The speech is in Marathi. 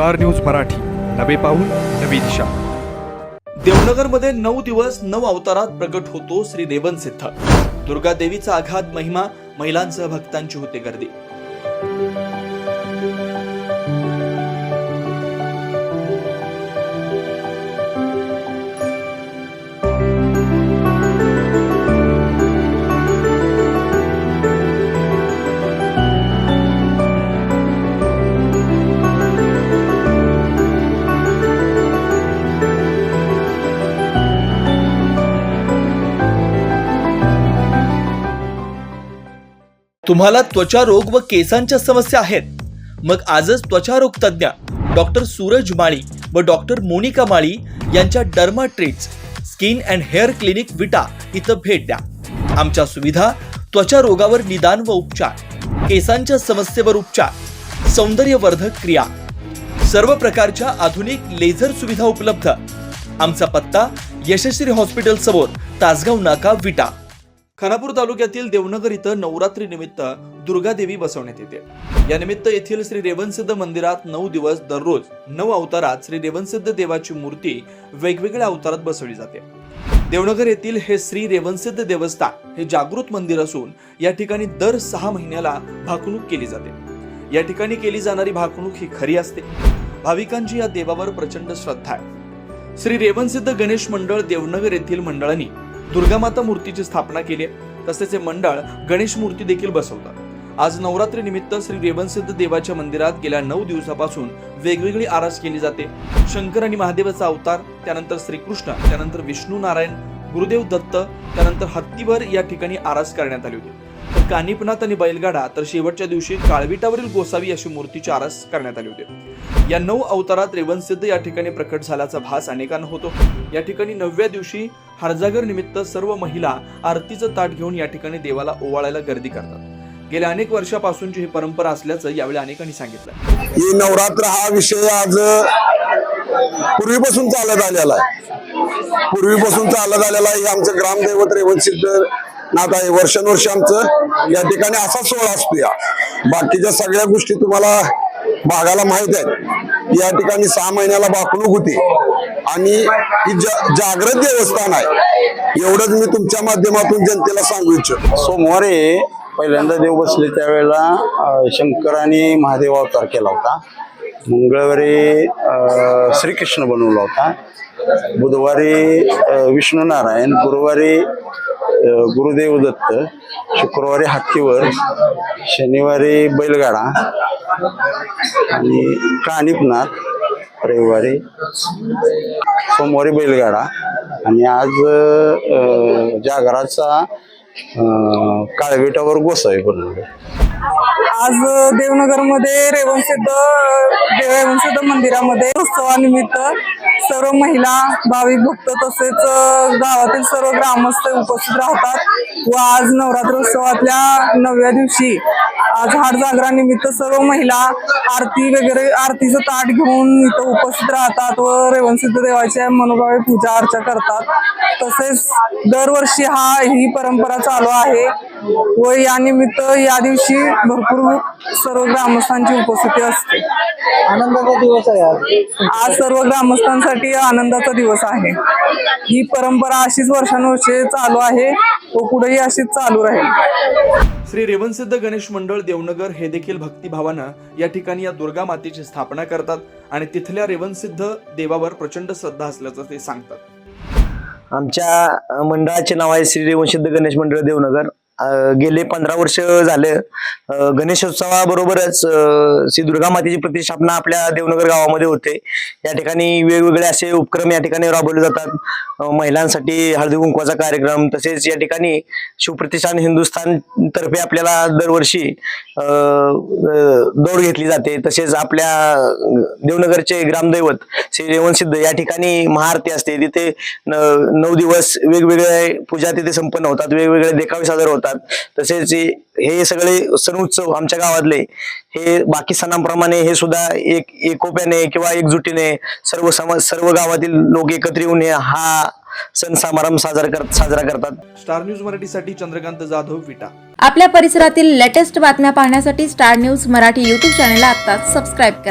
Star news Marathi. नवे पाऊल नवी दिशा. देवनगरमध्ये नऊ दिवस नऊ अवतारात प्रकट होतो श्री रेवन सिद्ध दुर्गा देवीचा आघात महिमा महिलांसह भक्तांची होते गर्दी. तुम्हाला त्वचा रोग व केसांच्या समस्या आहेत. मग आजच त्वचा रोग तज्ज्ञ डॉक्टर सूरज माळी व डॉक्टर मोनिका माळी यांच्या derma treats skin and hair clinic Vita इथं भेट द्या. आमच्या सुविधा त्वचा रोगावर निदान व उपचार केसांच्या समस्येवर उपचार सौंदर्यवर्धक क्रिया सर्व प्रकारच्या आधुनिक लेझर सुविधा उपलब्ध. आमचा पत्ता यशस्वी हॉस्पिटल समोर तासगाव नाका विटा. खानापूर तालुक्यातील देवनगर इथं नवरात्री निमित्त दुर्गा देवी बसवण्यात येते. या निमित्त येथील श्री रेवणसिद्ध मंदिरात नऊ दिवस दररोज नऊ अवतारात श्री रेवणसिद्ध देवाची मूर्ती वेगवेगळ्या अवतारात बसवली जाते. देवनगर येथील हे श्री रेवणसिद्ध देवस्थान हे जागृत मंदिर असून या ठिकाणी दर सहा महिन्याला भाकणूक केली जाते. या ठिकाणी केली जाणारी भाकणूक ही खरी असते. भाविकांची या देवावर प्रचंड श्रद्धा आहे. श्री रेवणसिद्ध गणेश मंडळ देवनगर येथील मंडळांनी दुर्गामाता मूर्तीची स्थापना केली आहे. तसेच हे मंडळ गणेश मूर्ती देखील बसवतात. आज नवरात्री निमित्त श्री रेवणसिद्ध देवाच्या मंदिरात गेल्या नऊ दिवसापासून वेगवेगळी आरास केली जाते. शंकर आणि महादेवाचा अवतार त्यानंतर श्रीकृष्ण त्यानंतर विष्णू नारायण गुरुदेव दत्त त्यानंतर हत्तीवर या ठिकाणी आरास करण्यात आली होती. तर कानिपनाथ आणि बैलगाडा तर शेवटच्या दिवशी काळविटावरील गोसावी अशी मूर्तीची आरास करण्यात आली होती. या नऊ अवतारात रेवणसिद्ध या ठिकाणी प्रकट झाल्याचा भास अनेकांना होतो. या ठिकाणी नवव्या दिवशी हरजागर निमित्त सर्व महिला आरतीचं ताट घेऊन या ठिकाणी देवाला ओवाळायला गर्दी करतात. गेल्या अनेक वर्षापासूनची ही परंपरा असल्याचं यावेळी अनेकांनी सांगितलं. ही नवरात्र हा विषय आज पूर्वीपासून चालत आलेला आहे. पूर्वीपासून चालत आलेला आहे हे आमचं ग्रामदैवत रेवणसिद्ध नाथ आहे. वर्षानुवर्ष आमचं या ठिकाणी असा सोहळा असतो या. बाकीच्या सगळ्या गोष्टी तुम्हाला भागाला माहीत आहेत. या ठिकाणी सहा महिन्याला बाकणूक होती. आणि ही जागृत देवस्थान आहे. एवढंच मी तुमच्या माध्यमातून जनतेला सांगू इच्छितो. सोमवारी पहिल्यांदा देव बसले त्यावेळेला अं, शंकर आणि महादेव अवतार केला होता. मंगळवारी श्रीकृष्ण बनवला होता. बुधवारी विष्णुनारायण विष्णू नारायण गुरुवारी गुरुदेव दत्त शुक्रवारी हत्तीवर शनिवारी बैलगाडा आणि कानिपनाथ रविवारी सोमवारी बैलगाडा आणि आज जागराचा काळविटावर काळवेटावर गोसावी बनवले. आज देवनगरमध्ये रेवणसिद्ध रेवणसिद्ध मंदिरामध्ये उत्सवानिमित्त सर्व महिला भाविक भक्त तसेच गावातील सर्व ग्रामस्थ उपस्थित राहतात व आज नवरात्रोत्सवातल्या नवव्या दिवशी आज हाड जागरानिमित्त सर्व महिला आरती वगैरे आरतीचं ताट घेऊन इथं उपस्थित राहतात व रेवणसिद्ध देवाच्या मनोभावे पूजा अर्चा करतात. तसेच दरवर्षी हा ही परंपरा चालू आहे. व या निमित्त या दिवशी भरपूर सर्व ग्रामस्थांची उपस्थिती असते. आनंदाचा दिवस आहे आज. आज सर्व ग्रामस्थांसाठी आनंदाचा दिवस आहे. ही परंपरा अशीच वर्षानुवर्षे चालू आहे व पुढेही अशीच चालू राहील. श्री रेवणसिद्ध गणेश मंडळ देवनगर हे देखील भक्तिभावानं या ठिकाणी या दुर्गा मातेची स्थापना करतात आणि तिथल्या रेवणसिद्ध देवावर प्रचंड श्रद्धा असल्याचं ते सांगतात. आमच्या मंडळाचे नाव आहे श्री रेवणसिद्ध गणेश मंडळ देवनगर. गेले पंधरा वर्ष झाले. गणेशोत्सवाबरोबरच श्री दुर्गा मातेची प्रतिष्ठापना आपल्या देवनगर गावामध्ये होते. या ठिकाणी वेगवेगळे असे उपक्रम या ठिकाणी राबवले जातात. महिलांसाठी हळदी कुंकवाचा कार्यक्रम तसेच या ठिकाणी शिवप्रतिष्ठान हिंदुस्थान तर्फे आपल्याला दरवर्षी दौड घेतली जाते. तसेच आपल्या देवनगरचे ग्रामदैवत श्री रेवणसिद्ध या ठिकाणी महाआरती असते. तिथे न- नऊ दिवस वेगवेगळे पूजा तिथे संपन्न होतात. वेगवेगळे देखावे सादर होतात. तसेच हे- सगळे सण उत्सव आमच्या गावातले हे बाकी सणांप्रमाणे हे सुद्धा एक एकोप्याने किंवा एकजुटीने सर्व समाज सर्व गावातील लोक एकत्र येऊन हे- हा सण समारंभ साजरा कर साजरा करतात. स्टार न्यूज मराठीसाठी चंद्रकांत जाधव विटा. आपल्या परिसरातील लेटेस्ट बातम्या पाहण्यासाठी स्टार न्यूज मराठी यूट्यूब चॅनलला आत्ताच सबस्क्राईब करा.